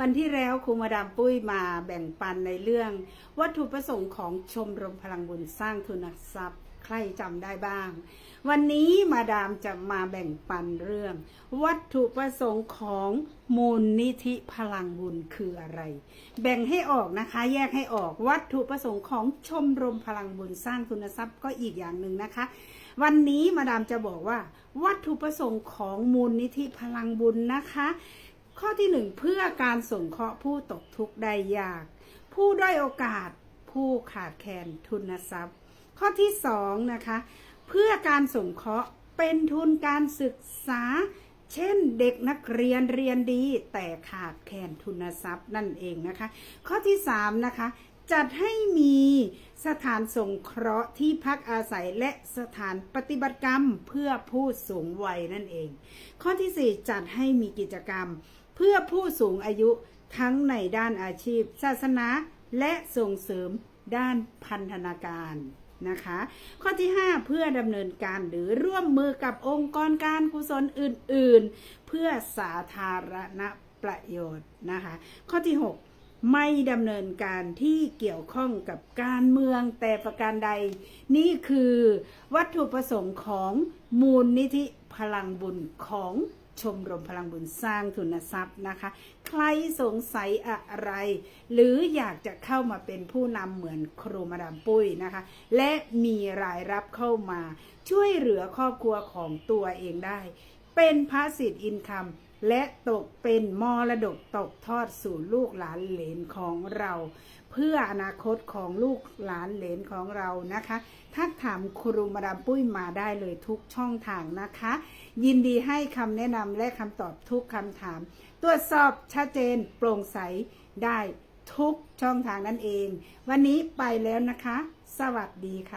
วันที่แล้วครูมาดามปุ้ยมาแบ่งปันในเรื่อง วัตถุประสงค์ของชมรมพลังบุญสร้างทุนทรัพย์ ใครจำได้บ้าง วันนี้มาดามจะมาแบ่งปันเรื่อง วัตถุประสงค์ของมูลนิธิพลังบุญคืออะไร แบ่งให้ออกนะคะ แยกให้ออกวัตถุประสงค์ของชมรมพลังบุญสร้างทุนทรัพย์ก็อีกอย่างหนึ่งนะคะวันนี้มาดามจะบอกว่า วัตถุประสงค์ของมูลนิธิพลังบุญนะคะ ข้อที่หนึ่งเพื่อการส่งเคราะห์ผู้ตกทุกข์ได้ยาก ผู้ด้อยโอกาสผู้ขาดแคลนทุนทรัพย์ ข้อที่สองนะคะ เพื่อการส่งเคราะห์เป็นทุนการศึกษา เช่นเด็กนักเรียนเรียนดี แต่ขาดแคลนทุนทรัพย์นั่นเองนะคะ ข้อที่สามนะคะจัดให้มีสถานสงเคราะห์ที่พักอาศัยและสถานปฏิบัติกรรมเพื่อผู้สูงวัยนั่นเอง ข้อที่สี่จัดให้มีกิจกรรม เพื่อผู้สูงอายุทั้งในด้านอาชีพ ศาสนาและส่งเสริมด้านพันธนาการนะคะ ข้อที่ 5 เพื่อดำเนินการหรือร่วมมือกับองค์กรการกุศลอื่น ๆ เพื่อสาธารณประโยชน์นะคะ ข้อที่ 6 ไม่ดำเนินการที่เกี่ยวข้องกับการเมืองแต่ประการใด นี่คือวัตถุประสงค์ของมูลนิธิพลังบุญของ ชมรมพลังบุญสร้างทุนทรัพย์นะคะ ใครสงสัยอะไร หรืออยากจะเข้ามาเป็นผู้นำเหมือนครูมาดามปุ้ยนะคะ และมีรายรับเข้ามา ช่วยเหลือครอบครัวของตัวเองได้ เป็นพาสิทธิ์อินคัม และตกเป็นมรดกตกทอดสู่ลูกหลานเหลนของเรา เพื่ออนาคตของลูกหลานเหลนของเรานะคะทักถามครูมาดามปุ้ยมาได้เลยทุกช่องทางนะคะ ยินดีให้คำแนะนำและคำตอบทุกคำถาม ตรวจสอบชัดเจนโปร่งใสได้ทุกช่องทางนั่นเอง วันนี้ไปแล้วนะคะ สวัสดีค่ะ